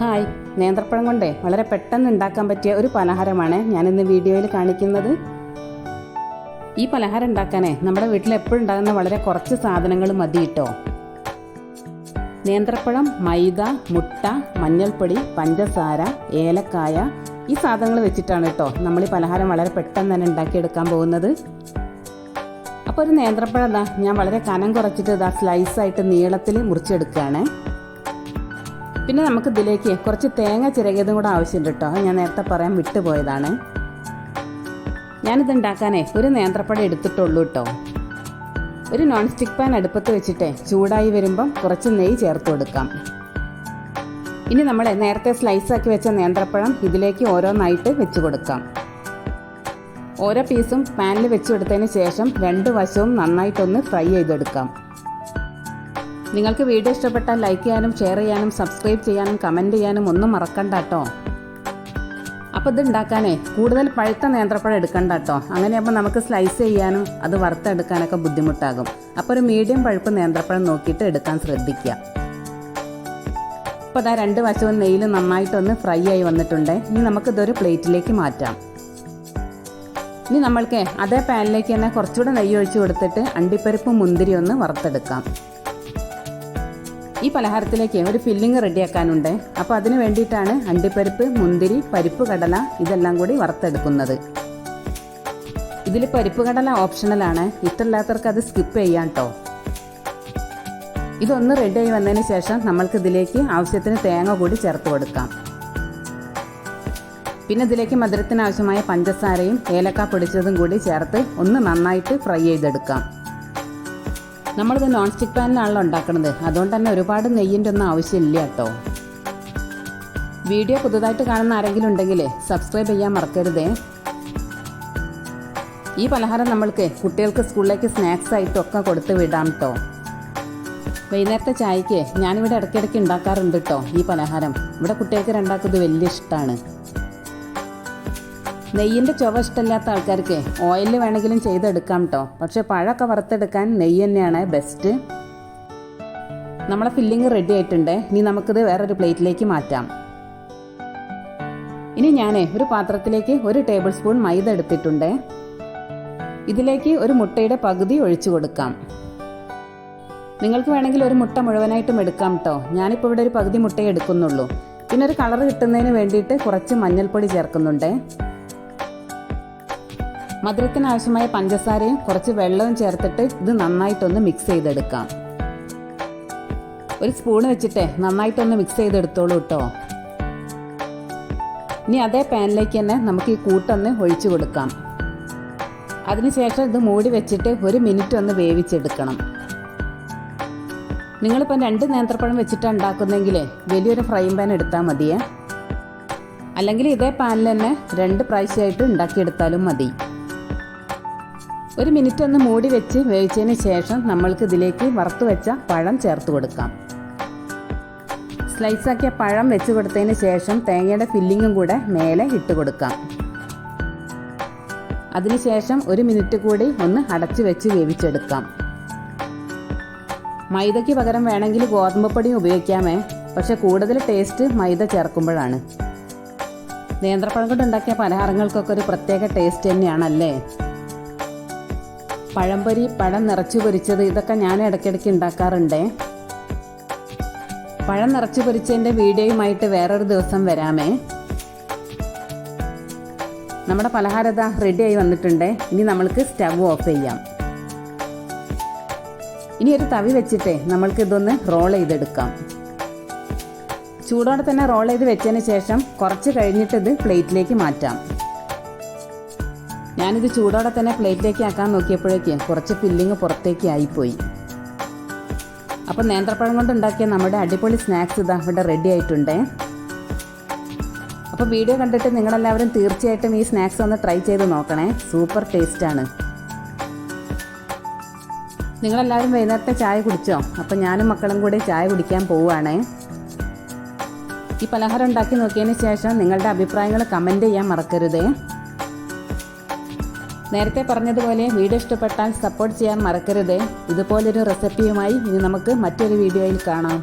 Hi. നേന്ത്രപ്പഴം കൊണ്ടേ വളരെ പെട്ടെന്ന് ഉണ്ടാക്കാൻ പറ്റിയ ഒരു പലഹാരമാണ് ഞാനിന്ന് വീഡിയോയിൽ കാണിക്കുന്നത്. ഈ പലഹാരം ഉണ്ടാക്കാനേ നമ്മുടെ വീട്ടിൽ എപ്പോഴും ഉണ്ടാകുന്ന വളരെ കുറച്ച് സാധനങ്ങൾ മതി കേട്ടോ നേന്ത്രപ്പഴം മൈദ മുട്ട മഞ്ഞൾപ്പൊടി പഞ്ചസാര ഏലക്കായ ഈ സാധനങ്ങൾ വെച്ചിട്ടാണ് കേട്ടോ നമ്മൾ ഈ പലഹാരം വളരെ പെട്ടെന്ന് തന്നെ ഉണ്ടാക്കിയെടുക്കാൻ പോകുന്നത്. അപ്പോൾ ഒരു നേന്ത്രപ്പഴം ഇതാ ഞാൻ വളരെ കനം കുറച്ചിട്ട് ഇതാ സ്ലൈസായിട്ട് നീളത്തിൽ മുറിച്ചെടുക്കുകയാണ്. പിന്നെ നമുക്ക് ഇതിലേക്ക് കുറച്ച് തേങ്ങ ചിരകിയതും കൂടെ ആവശ്യമുണ്ട് കേട്ടോ ഞാൻ നേരത്തെ പറയാൻ വിട്ടുപോയതാണ്. ഞാനിത് ഉണ്ടാക്കാനേ ഒരു നേന്ത്രപ്പഴം എടുത്തിട്ടുള്ളൂ കേട്ടോ ഒരു നോൺ സ്റ്റിക്ക് പാൻ അടുപ്പത്ത് വെച്ചിട്ട് ചൂടായി വരുമ്പം കുറച്ച് നെയ്യ് ചേർത്ത് കൊടുക്കാം. ഇനി നമ്മൾ നേരത്തെ സ്ലൈസാക്കി വെച്ച നേന്ത്രപ്പഴം ഇതിലേക്ക് ഓരോന്നായിട്ട് വെച്ച് കൊടുക്കാം. ഓരോ പീസും പാനിൽ വെച്ച് കൊടുത്തതിന് ശേഷം രണ്ട് വശവും നന്നായിട്ടൊന്ന് ഫ്രൈ ചെയ്തെടുക്കാം. നിങ്ങൾക്ക് വീഡിയോ ഇഷ്ടപ്പെട്ടാൽ ലൈക്ക് ചെയ്യാനും ഷെയർ ചെയ്യാനും സബ്സ്ക്രൈബ് ചെയ്യാനും കമന്റ് ചെയ്യാനും ഒന്നും മറക്കണ്ട കേട്ടോ. അപ്പോൾ ഇത് ഉണ്ടാക്കാനേ കൂടുതൽ പഴുത്ത നേന്ത്രപ്പഴം എടുക്കണ്ട കേട്ടോ. അങ്ങനെയാകുമ്പോൾ നമുക്ക് സ്ലൈസ് ചെയ്യാനും അത് വറുത്തെടുക്കാനൊക്കെ ബുദ്ധിമുട്ടാകും. അപ്പോൾ ഒരു മീഡിയം പഴുപ്പ് നേന്ത്രപ്പഴം നോക്കിയിട്ട് എടുക്കാൻ ശ്രദ്ധിക്കുക. അപ്പോൾ അതാ രണ്ട് വശവും നെയ്യിൽ നന്നായിട്ടൊന്ന് ഫ്രൈ ആയി വന്നിട്ടുണ്ട്. ഇനി നമുക്കിതൊരു പ്ലേറ്റിലേക്ക് മാറ്റാം. ഇനി നമ്മൾക്ക് അതേ പാനിലേക്ക് തന്നെ കുറച്ചുകൂടെ നെയ്യ് ഒഴിച്ച് കൊടുത്തിട്ട് അണ്ടിപ്പരിപ്പും മുന്തിരി ഒന്ന് വറുത്തെടുക്കാം. ഈ പലഹാരത്തിലേക്ക് ഒരു ഫില്ലിങ് റെഡിയാക്കാനുണ്ട്. അപ്പോൾ അതിന് വേണ്ടിയിട്ടാണ് അണ്ടിപ്പരിപ്പ് മുന്തിരി പരിപ്പ് കടല ഇതെല്ലാം കൂടി വറുത്തെടുക്കുന്നത്. ഇതിൽ പരിപ്പ് കടല ഓപ്ഷണലാണ് ഇഷ്ടമില്ലാത്തവർക്ക് അത് സ്കിപ്പ് ചെയ്യാം കേട്ടോ ഇതൊന്ന് റെഡിയായി വന്നതിന് ശേഷം നമ്മൾക്ക് ഇതിലേക്ക് ആവശ്യത്തിന് തേങ്ങ കൂടി ചേർത്ത് കൊടുക്കാം. പിന്നെ ഇതിലേക്ക് മധുരത്തിന് ആവശ്യമായ പഞ്ചസാരയും ഏലക്ക പൊടിച്ചതും കൂടി ചേർത്ത് ഒന്ന് നന്നായിട്ട് ഫ്രൈ ചെയ്തെടുക്കാം. നമ്മളിത് നോൺ സ്റ്റിക്ക് പാനിലാണല്ലോ ഉണ്ടാക്കുന്നത് അതുകൊണ്ട് തന്നെ ഒരുപാട് നെയ്യിന്റെ ഒന്നും ആവശ്യമില്ല കേട്ടോ. വീഡിയോ പുതുതായിട്ട് കാണുന്ന ആരെങ്കിലും ഉണ്ടെങ്കിൽ സബ്സ്ക്രൈബ് ചെയ്യാൻ മറക്കരുതേ. ഈ പലഹാരം നമ്മൾക്ക് കുട്ടികൾക്ക് സ്കൂളിലേക്ക് സ്നാക്സ് ആയിട്ടൊക്കെ കൊടുത്ത് വിടാം കേട്ടോ വൈകുന്നേരത്തെ ചായക്ക് ഞാനിവിടെ ഇടയ്ക്കിടയ്ക്ക് ഉണ്ടാക്കാറുണ്ട് കേട്ടോ ഈ പലഹാരം. ഇവിടെ കുട്ടികൾക്ക് രണ്ടാക്കുന്നത് വലിയ ഇഷ്ടമാണ് നെയ്യിന്റെ ചുവ ഇഷ്ടമില്ലാത്ത ആൾക്കാർക്ക് ഓയിൽ വേണമെങ്കിലും ചെയ്തെടുക്കാം കേട്ടോ പക്ഷെ പഴമൊക്കെ വറുത്തെടുക്കാൻ നെയ്യ് തന്നെയാണ് ബെസ്റ്റ് നമ്മളെ ഫില്ലിങ് റെഡി ആയിട്ടുണ്ട്. ഇനി നമുക്കിത് വേറൊരു പ്ലേറ്റിലേക്ക് മാറ്റാം. ഇനി ഞാൻ ഒരു പാത്രത്തിലേക്ക് ഒരു ടേബിൾ സ്പൂൺ മൈദ എടുത്തിട്ടുണ്ട്. ഇതിലേക്ക് ഒരു മുട്ടയുടെ പകുതി ഒഴിച്ചു കൊടുക്കാം. നിങ്ങൾക്ക് വേണമെങ്കിൽ ഒരു മുട്ട മുഴുവനായിട്ടും എടുക്കാം കേട്ടോ ഞാനിപ്പോൾ ഇവിടെ ഒരു പകുതി മുട്ടയെ എടുക്കുന്നുള്ളൂ. പിന്നെ ഒരു കളർ കിട്ടുന്നതിന് വേണ്ടിയിട്ട് കുറച്ച് മഞ്ഞൾപ്പൊടി ചേർക്കുന്നുണ്ട്. മധുരത്തിന് ആവശ്യമായ പഞ്ചസാരയും കുറച്ച് വെള്ളവും ചേർത്തിട്ട് ഇത് നന്നായിട്ടൊന്ന് മിക്സ് ചെയ്തെടുക്കാം. ഒരു സ്പൂൺ വെച്ചിട്ട് നന്നായിട്ടൊന്ന് മിക്സ് ചെയ്തെടുത്തോളൂ കേട്ടോ ഇനി അതേ പാനിലേക്ക് തന്നെ നമുക്ക് ഈ കൂട്ടൊന്ന് ഒഴിച്ചു കൊടുക്കാം. അതിനുശേഷം ഇത് മൂടി വെച്ചിട്ട് ഒരു മിനിറ്റ് ഒന്ന് വേവിച്ചെടുക്കണം. നിങ്ങളിപ്പം രണ്ട് നേന്ത്രപ്പഴം വെച്ചിട്ടാണ് ഉണ്ടാക്കുന്നെങ്കിൽ വലിയൊരു ഫ്രൈ പാൻ എടുത്താൽ മതിയേ. അല്ലെങ്കിൽ ഇതേ പാനിൽ തന്നെ രണ്ട് പ്രാവശ്യമായിട്ട് ഉണ്ടാക്കിയെടുത്താലും മതി. ഒരു മിനിറ്റ് ഒന്ന് മൂടി വെച്ച് വേവിച്ചതിന് ശേഷം നമ്മൾക്ക് ഇതിലേക്ക് വറുത്ത് വെച്ച പഴം ചേർത്ത് കൊടുക്കാം. സ്ലൈസാക്കിയ പഴം വെച്ച് കൊടുത്തതിന് ശേഷം തേങ്ങയുടെ ഫില്ലിങ്ങും കൂടെ മേലെ ഇട്ട് കൊടുക്കാം. അതിനുശേഷം ഒരു മിനിറ്റ് കൂടി ഒന്ന് അടച്ചു വെച്ച് വേവിച്ചെടുക്കാം. മൈദയ്ക്ക് പകരം വേണമെങ്കിൽ ഗോതമ്പ് പൊടി ഉപയോഗിക്കാമേ പക്ഷെ കൂടുതൽ ടേസ്റ്റ് മൈദ ചേർക്കുമ്പോഴാണ്. നേന്ത്രപ്പഴം കൊണ്ട് ഉണ്ടാക്കിയ പലഹാരങ്ങൾക്കൊക്കെ ഒരു പ്രത്യേക ടേസ്റ്റ് തന്നെയാണല്ലേ? പഴംപൊരി പഴം നിറച്ചു പൊരിച്ചത് ഇതൊക്കെ ഞാൻ ഇടയ്ക്കിടയ്ക്ക് ഉണ്ടാക്കാറുണ്ടേ. പഴം നിറച്ചു പൊരിച്ചതിന്റെ വീഡിയോയുമായിട്ട് വേറൊരു ദിവസം വരാമേ. നമ്മുടെ പലഹാരത റെഡിയായി വന്നിട്ടുണ്ട്. ഇനി നമ്മൾക്ക് സ്റ്റവ് ഓഫ് ചെയ്യാം. ഇനി ഒരു തവി വെച്ചിട്ട് നമ്മൾക്ക് ഇതൊന്ന് റോൾ ചെയ്തെടുക്കാം. ചൂടോടെ തന്നെ റോൾ ചെയ്ത് വെച്ചതിന് ശേഷം കുറച്ച് കഴിഞ്ഞിട്ട് ഇത് പ്ലേറ്റിലേക്ക് മാറ്റാം. ഞാനിത് ചൂടോടെ തന്നെ പ്ലേറ്റിലേക്ക് ആക്കാൻ നോക്കിയപ്പോഴേക്ക് കുറച്ച് ഫില്ലിങ് പുറത്തേക്ക് ആയിപ്പോയി. അപ്പോൾ നേന്ത്രപ്പഴം കൊണ്ട് ഉണ്ടാക്കിയ നമ്മുടെ അടിപൊളി സ്നാക്സ് ഇതാ ഇവിടെ റെഡി ആയിട്ടുണ്ടേ. അപ്പോൾ വീഡിയോ കണ്ടിട്ട് നിങ്ങളെല്ലാവരും തീർച്ചയായിട്ടും ഈ സ്നാക്സ് ഒന്ന് ട്രൈ ചെയ്ത് നോക്കണേ. സൂപ്പർ ടേസ്റ്റാണ് നിങ്ങളെല്ലാവരും വൈകുന്നേരത്തെ ചായ കുടിച്ചോ? അപ്പോൾ ഞാനും മക്കളും കൂടി ചായ കുടിക്കാൻ പോവുകയാണേ. ഈ പലഹാരം ഉണ്ടാക്കി നോക്കിയതിന് ശേഷം നിങ്ങളുടെ അഭിപ്രായങ്ങൾ കമന്റ് ചെയ്യാൻ മറക്കരുതേ. നേരത്തെ പറഞ്ഞതുപോലെ വീഡിയോ ഇഷ്ടപ്പെട്ടാൽ സപ്പോർട്ട് ചെയ്യാൻ മറക്കരുത്. ഇതുപോലൊരു റെസിപ്പിയുമായി ഇനി നമുക്ക് മറ്റൊരു വീഡിയോയിൽ കാണാം.